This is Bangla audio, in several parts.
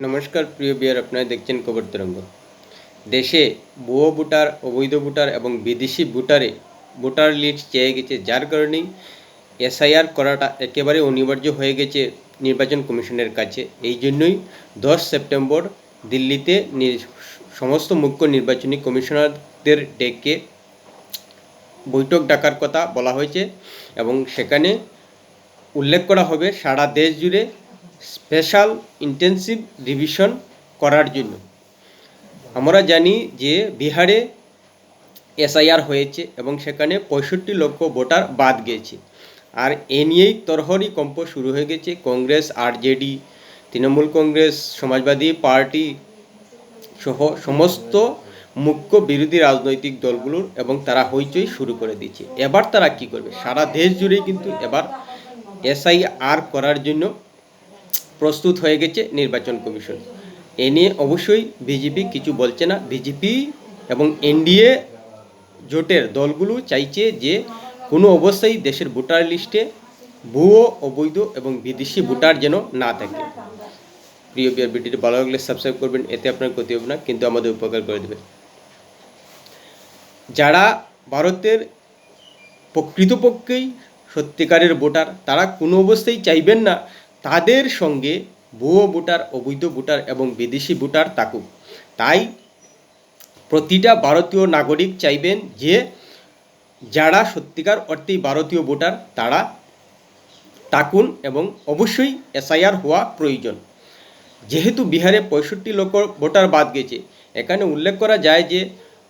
নমস্কার, প্রিয় বিয়ার আপনারা দেখছেন খবর তরঙ্গ। দেশে ভুয়ো ভোটার, অবৈধ ভোটার এবং বিদেশি ভোটারে ভোটার লিস্ট চেয়ে গেছে, যার কারণেই এসআইআর করাটা একেবারে অনিবার্য হয়ে গেছে নির্বাচন কমিশনের কাছে। এই জন্যই দশ সেপ্টেম্বর দিল্লিতে সমস্ত মুখ্য নির্বাচনী কমিশনারদের ডেকে বৈঠক ডাকার কথা বলা হয়েছে এবং সেখানে উল্লেখ করা হবে, সারা দেশ জুড়ে স্পেশাল ইন্টেন্সিভ রিভিশন করার জন্য। আমরা জানি যে বিহারে এসআইআর হয়েছে এবং সেখানে পঁয়ষট্টি লক্ষ ভোটার বাদ গিয়েছে আর এ নিয়েই তরহরি কম্প শুরু হয়ে গেছে। কংগ্রেস, আরজেডি, তৃণমূল কংগ্রেস, সমাজবাদী পার্টি সহ সমস্ত মুখ্য বিরোধী রাজনৈতিক দলগুলোর এবং তারা হইচই শুরু করে দিয়েছে। এবার তারা কি করবে? সারা দেশ জুড়েই কিন্তু এবার এসআইআর করার জন্য প্রস্তুত হয়ে গেছে নির্বাচন কমিশন। এ নিয়ে অবশ্যই বিজেপি কিছু বলছে না। বিজেপি এবং এনডিএ জোটের দলগুলো চাইছে যে কোনো অবস্থায় দেশের ভোটার লিস্টে ভুয়ো, অবৈধ এবং বিদেশি ভোটার যেন না থাকে। প্রিয় বিয়ার ভিডিওটি ভালো লাগলে সাবস্ক্রাইব করবেন, এতে আপনার ক্ষতি হবে না, কিন্তু আমাদের উপকার করে দেবে। যারা ভারতের প্রকৃতপক্ষেই সত্যিকারের ভোটার, তারা কোনো অবস্থায় চাইবেন না তাদের সঙ্গে ভুয়ো ভোটার, অবৈধ ভোটার এবং বিদেশি ভোটার থাকুক। তাই প্রতিটা ভারতীয় নাগরিক চাইবেন যে যারা সত্যিকার অর্থেই ভারতীয় ভোটার, তারা থাকুন এবং অবশ্যই এসআইআর হওয়া প্রয়োজন। যেহেতু বিহারে পঁয়ষট্টি লক্ষ ভোটার বাদ গেছে, এখানে উল্লেখ করা যায় যে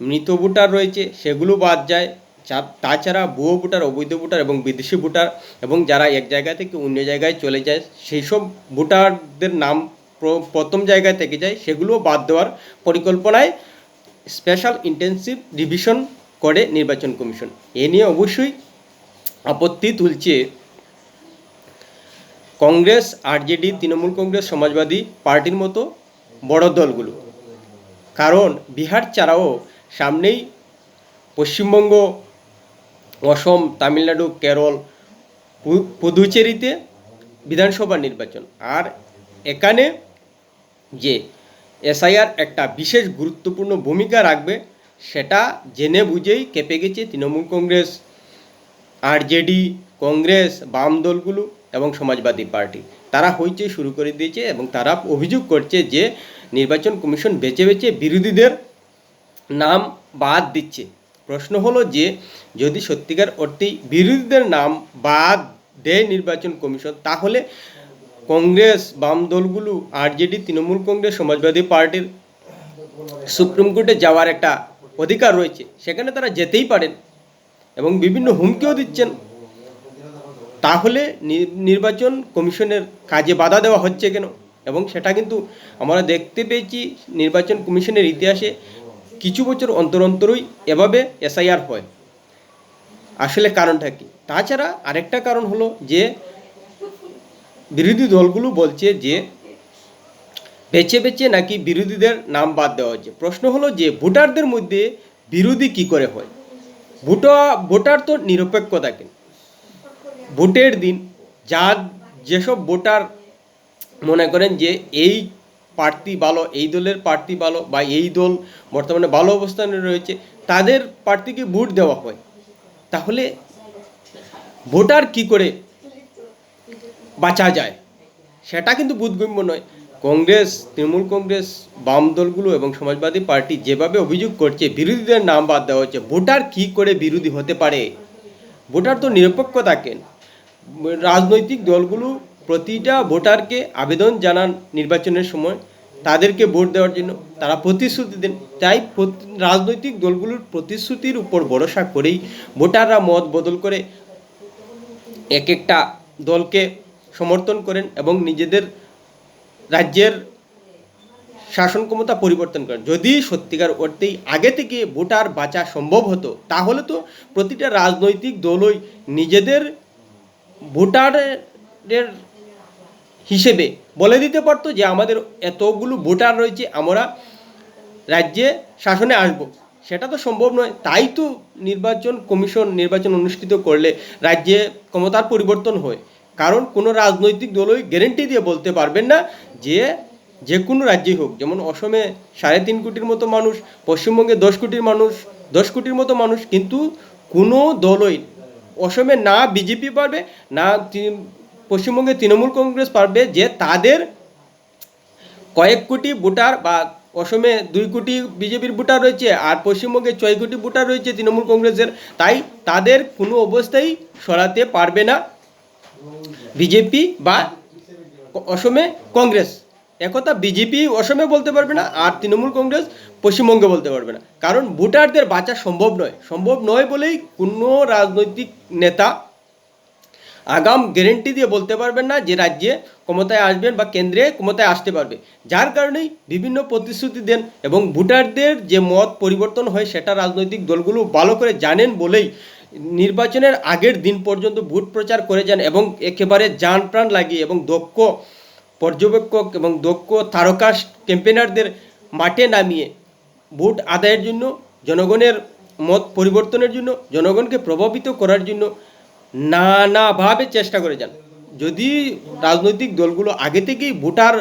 মৃত ভোটার রয়েছে, সেগুলো বাদ যায়। যা- তাছাড়া ভুয়ো ভোটার, অবৈধ ভোটার এবং বিদেশি ভোটার এবং যারা এক জায়গা থেকে অন্য জায়গায় চলে যায় সেই সব ভোটারদের নাম প্র- প্রথম জায়গায় থেকে যায় সেগুলো বাদ দেওয়ার পরিকল্পনায় স্পেশাল ইন্টেন্সিভ রিভিশন করে নির্বাচন কমিশন। এ নিয়ে অবশ্যই আপত্তি তুলছে কংগ্রেস, আরজেডি, তৃণমূল কংগ্রেস, সমাজবাদী পার্টির মতো বড় দলগুলো। কারণ বিহার ছাড়াও সামনেই পশ্চিমবঙ্গ অসম, তামিলনাড়ু, কেরল পুদুচেরিতে বিধানসভা নির্বাচন। আর এখানে যে এসআইআর একটা বিশেষ গুরুত্বপূর্ণ ভূমিকা রাখবে, সেটা জেনে বুঝেই কেঁপে গেছে তৃণমূল কংগ্রেস আরজেডি কংগ্রেস বাম দলগুলো এবং সমাজবাদী পার্টি। তারা হইচই শুরু করে দিয়েছে এবং তারা অভিযোগ করছে যে নির্বাচন কমিশন বেছে বেছে বিরোধীদের নাম বাদ দিচ্ছে। প্রশ্ন হলো যে, যদি সত্যিকার অর্থেই বিরোধীদের নাম বাদ দেয় নির্বাচন কমিশন, তাহলে কংগ্রেস বাম দলগুলো আরজেডি তৃণমূল কংগ্রেস, সমাজবাদী পার্টির সুপ্রিম কোর্টে যাওয়ার একটা অধিকার রয়েছে। সেখানে তারা যেতেই পারেন এবং বিভিন্ন হুমকিও দিচ্ছেন। তাহলে নির্বাচন কমিশনের কাজে বাধা দেওয়া হচ্ছে কেন? এবং সেটা কিন্তু আমরা দেখতে পেয়েছি নির্বাচন কমিশনের ইতিহাসে কিছু বছর অন্তর অন্তরই এভাবে এসআইআর হয়। আসলে কারণটা কি? তাছাড়া আরেকটা কারণ হলো যে বিরোধী দলগুলো বলছে যে বেছে বেছে নাকি বিরোধীদের নাম বাদ দেওয়া হচ্ছে প্রশ্ন হলো যে ভোটারদের মধ্যে বিরোধী কি করে হয়? ভোটা, ভোটার তো নিরপেক্ষ থাকেন ভোটের দিন যার যেসব ভোটার মনে করেন যে এই প্রার্থী ভালো, এই দলের প্রার্থী ভালো বা এই দল বর্তমানে ভালো অবস্থানে রয়েছে, তাদের প্রার্থীকে ভোট দেওয়া হয়। তাহলে ভোটার কি করে বাঁচা যায়? সেটা কিন্তু বোধগম্য নয়। কংগ্রেস, তৃণমূল কংগ্রেস, বাম দলগুলো এবং সমাজবাদী পার্টি যেভাবে অভিযোগ করছে, বিরোধীদের নাম বাদ দেওয়া হচ্ছে, ভোটার কি করে বিরোধী হতে পারে? ভোটার তো নিরপেক্ষ থাকেন। রাজনৈতিক দলগুলো প্রতিটা ভোটারকে আবেদন জানান নির্বাচনের সময়। তাদেরকে ভোট দেওয়ার জন্য তারা প্রতিশ্রুতি দেন। তাই রাজনৈতিক দলগুলোর প্রতিশ্রুতির উপর ভরসা করেই ভোটাররা মত বদল করে এক একটা দলকে সমর্থন করেন এবং নিজেদের রাজ্যের শাসন ক্ষমতা পরিবর্তন করেন। যদি সত্যিকার অর্থেই আগে থেকে ভোটার বাঁচা সম্ভব হতো, তাহলে তো প্রতিটা রাজনৈতিক দলই নিজেদের ভোটারের হিসেবে বলে দিতে পারতো যে আমাদের এতগুলো ভোটার রয়েছে, আমরা রাজ্যে শাসনে আসব। সেটা তো সম্ভব নয়। তাই তো নির্বাচন কমিশন নির্বাচন অনুষ্ঠিত করলে রাজ্যে ক্ষমতার পরিবর্তন হয়। কারণ কোনো রাজনৈতিক দলই গ্যারেন্টি দিয়ে বলতে পারবেন না যে যে কোনো রাজ্যেই হোক। যেমন অসমে সাড়ে তিন কোটির মতো মানুষ, পশ্চিমবঙ্গে দশ কোটির মানুষ, দশ কোটির মতো মানুষ, কিন্তু কোনো দলই অসমে না বিজেপি পারবে, না পশ্চিমবঙ্গে তৃণমূল কংগ্রেস পারবে যে তাদের কয়েক কোটি ভোটার বা অসমে দুই কোটি বিজেপির ভোটার রয়েছে আর পশ্চিমবঙ্গে ছয় কোটি ভোটার রয়েছে তৃণমূল কংগ্রেসের, তাই তাদের কোনো অবস্থায় সরাতে পারবে না বিজেপি বা অসমে কংগ্রেস। একথা বিজেপি অসমে বলতে পারবে না আর তৃণমূল কংগ্রেস পশ্চিমবঙ্গে বলতে পারবে না। কারণ ভোটারদের বাঁচা সম্ভব নয়। সম্ভব নয় বলেই কোনো রাজনৈতিক নেতা আগাম গ্যারেন্টি দিয়ে বলতে পারবেন না যে রাজ্যে ক্ষমতায় আসবেন বা কেন্দ্রে ক্ষমতায় আসতে পারবে। যার কারণেই বিভিন্ন প্রতিশ্রুতি দেন এবং ভোটারদের যে মত পরিবর্তন হয় সেটা রাজনৈতিক দলগুলো ভালো করে জানেন বলেই নির্বাচনের আগের দিন পর্যন্ত ভোট প্রচার করে যান এবং একেবারে যান প্রাণ লাগিয়ে এবং দক্ষ পর্যবেক্ষক এবং দক্ষ তারকা ক্যাম্পেনারদের মাঠে নামিয়ে ভোট আদায়ের জন্য, জনগণের মত পরিবর্তনের জন্য, জনগণকে প্রভাবিত করার জন্য নানাভাবে চেষ্টা করে যান। যদি রাজনৈতিক দলগুলো আগে থেকেই ভোটার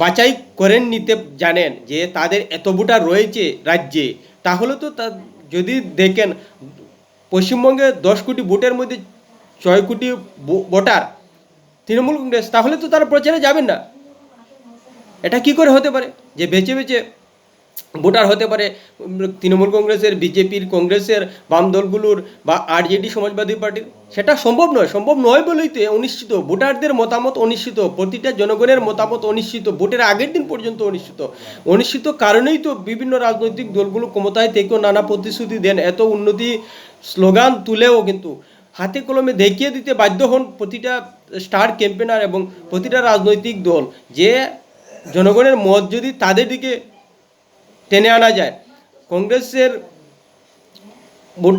বাছাই করেন নিতে জানেন যে তাদের এত ভোটার রয়েছে রাজ্যে, তাহলে তো তা যদি দেখেন পশ্চিমবঙ্গে দশ কোটি ভোটের মধ্যে ছয় কোটি ভোটার তৃণমূল কংগ্রেস, তাহলে তো তারা প্রচারে যাবেন না। এটা কি করে হতে পারে? যে বেছে বেছে ভোটার হতে পারে তৃণমূল কংগ্রেসের, বিজেপির, কংগ্রেসের, বাম দলগুলোর বা আরজেডি সমাজবাদী পার্টির, সেটা সম্ভব নয়। সম্ভব নয় বলেই তো অনিশ্চিত। ভোটারদের মতামত অনিশ্চিত। প্রতিটা জনগণের মতামত অনিশ্চিত। ভোটের আগের দিন পর্যন্ত অনিশ্চিত। অনিশ্চিত কারণেই তো বিভিন্ন রাজনৈতিক দলগুলো ক্ষমতায় থেকেও নানা প্রতিশ্রুতি দেন। এত উন্নতি স্লোগান তুলেও কিন্তু হাতে কলমে দেখিয়ে দিতে বাধ্য হন প্রতিটা স্টার ক্যাম্পেনার এবং প্রতিটা রাজনৈতিক দল। যে জনগণের মত যদি তাদের দিকে টেনে আনা যায়। কংগ্রেসের ভোট,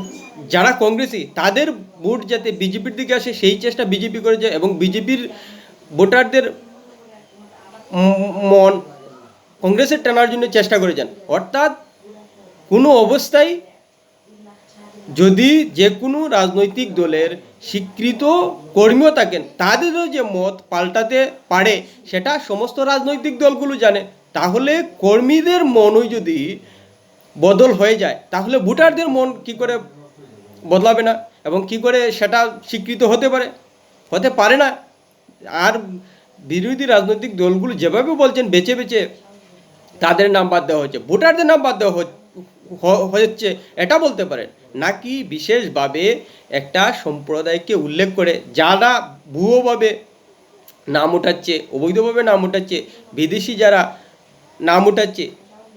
যারা কংগ্রেসি, তাদের ভোট যাতে বিজেপির দিকে আসে, সেই চেষ্টা বিজেপি করে যায় এবং বিজেপির ভোটারদের মন কংগ্রেসের টানার জন্য চেষ্টা করে যান। অর্থাৎ কোনো অবস্থায় যদি যে কোনো রাজনৈতিক দলের স্বীকৃত কর্মীও থাকেন, তাদেরও যে মত পাল্টাতে পারে, সেটা সমস্ত রাজনৈতিক দলগুলো জানে। তাহলে কর্মীদের মনই যদি বদল হয়ে যায়, তাহলে ভোটারদের মন কি করে বদলাবে না? এবং কি করে সেটা স্বীকৃত হতে পারে? হতে পারে না। আর বিরোধী রাজনৈতিক দলগুলো যেভাবে বলছেন, বেছে বেছে তাদের নাম বাদ দেওয়া হচ্ছে, ভোটারদের নাম বাদ দেওয়া হচ্ছে এটা বলতে পারেন। নাকি বিশেষভাবে একটা সম্প্রদায়কে উল্লেখ করে যারা ভুয়োভাবে নাম উঠাচ্ছে, অবৈধভাবে নাম উঠাচ্ছে, বিদেশি যারা নাম উঠাচ্ছে।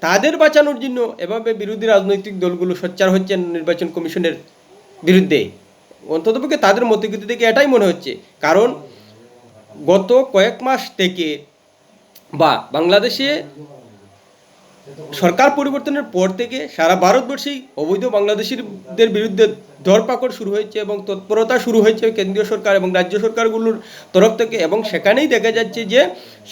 তাদের বাঁচানোর জন্য এভাবে বিরোধী রাজনৈতিক দলগুলো সোচ্চার হচ্ছেন নির্বাচন কমিশনের বিরুদ্ধে। অন্ততপক্ষে তাদের মতগতি থেকে এটাই মনে হচ্ছে। কারণ গত কয়েক মাস থেকে বা বাংলাদেশে সরকার পরিবর্তনের পর থেকে সারা ভারতবর্ষেই অবৈধ বাংলাদেশিদের বিরুদ্ধে ধরপাকড় শুরু হয়েছে এবং তৎপরতা শুরু হয়েছে কেন্দ্রীয় সরকার এবং রাজ্য সরকারগুলোর তরফ থেকে এবং সেখানেই দেখা যাচ্ছে যে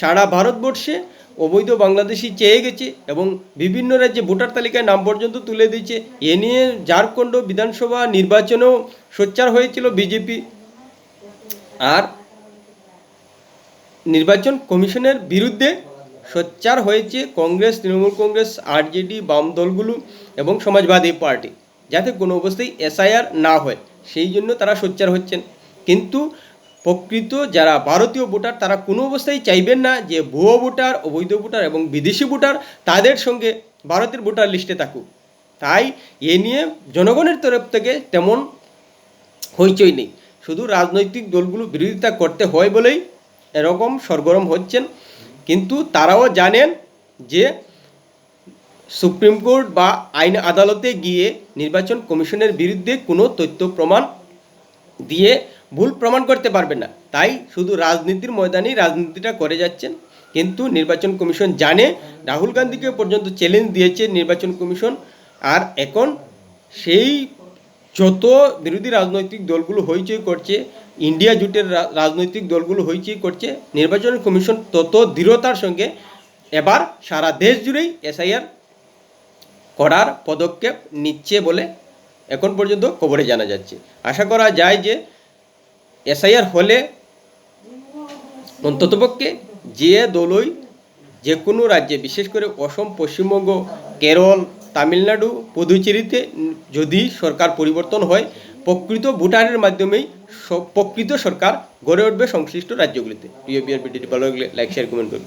সারা ভারতবর্ষে অবৈধ বাংলাদেশি চেয়ে গেছে এবং বিভিন্ন রাজ্যে ভোটার তালিকায় নাম পর্যন্ত তুলে দিয়েছে। এ নিয়ে ঝাড়খণ্ড বিধানসভা নির্বাচনেও সোচ্চার হয়েছিল বিজেপি। আর নির্বাচন কমিশনের বিরুদ্ধে সোচ্চার হয়েছে কংগ্রেস, তৃণমূল কংগ্রেস, আরজেডি, বাম দলগুলো এবং সমাজবাদী পার্টি, যাতে কোনো অবস্থায় এসআইআর না হয়। সেই জন্য তারা সোচ্চার হচ্ছেন। কিন্তু প্রকৃত যারা ভারতীয় ভোটার, তারা কোনো অবস্থায় চাইবেন না যে ভুয়ো ভোটার, অবৈধ ভোটার এবং বিদেশি ভোটার তাদের সঙ্গে ভারতের ভোটার লিস্টে থাকুক। তাই এ নিয়ে জনগণের তরফ থেকে তেমন হইচই নেই। শুধু রাজনৈতিক দলগুলো বিরোধিতা করতে হয় বলেই এরকম সরগরম হচ্ছেন। কিন্তু তারাও জানেন যে সুপ্রিম কোর্ট বা আইন আদালতে গিয়ে নির্বাচন কমিশনের বিরুদ্ধে কোনো তথ্য প্রমাণ দিয়ে ভুল প্রমাণ করতে পারবেন না। তাই শুধু রাজনীতির ময়দানেই রাজনীতিটা করে যাচ্ছেন। কিন্তু নির্বাচন কমিশন জানে, রাহুল গান্ধীকে পর্যন্ত চ্যালেঞ্জ দিয়েছে নির্বাচন কমিশন। আর এখন সেই যত বিরোধী রাজনৈতিক দলগুলো হইচই করছে, ইন্ডিয়া জুটের রাজনৈতিক দলগুলো হইচই করছে, নির্বাচন কমিশন তত দৃঢ়তার সঙ্গে এবার সারা দেশ জুড়েই এসআইআর করার পদক্ষেপ নিচ্ছে বলে এখন পর্যন্ত খবরে জানা যাচ্ছে। আশা করা যায় যে এসআইআর হলে অন্ততপক্ষে যে দলই যে কোনো রাজ্যে, বিশেষ করে অসম, পশ্চিমবঙ্গ, কেরল, তামিলনাড়ু, পুদুচেরিতে যদি সরকার পরিবর্তন হয়, প্রকৃত ভোটারের মাধ্যমেই প্রকৃত সরকার গড়ে উঠবে সংশ্লিষ্ট রাজ্যগুলিতে। প্রিয় বিআরপি ভালো লাগলে লাইক শেয়ার কমেন্ট করুন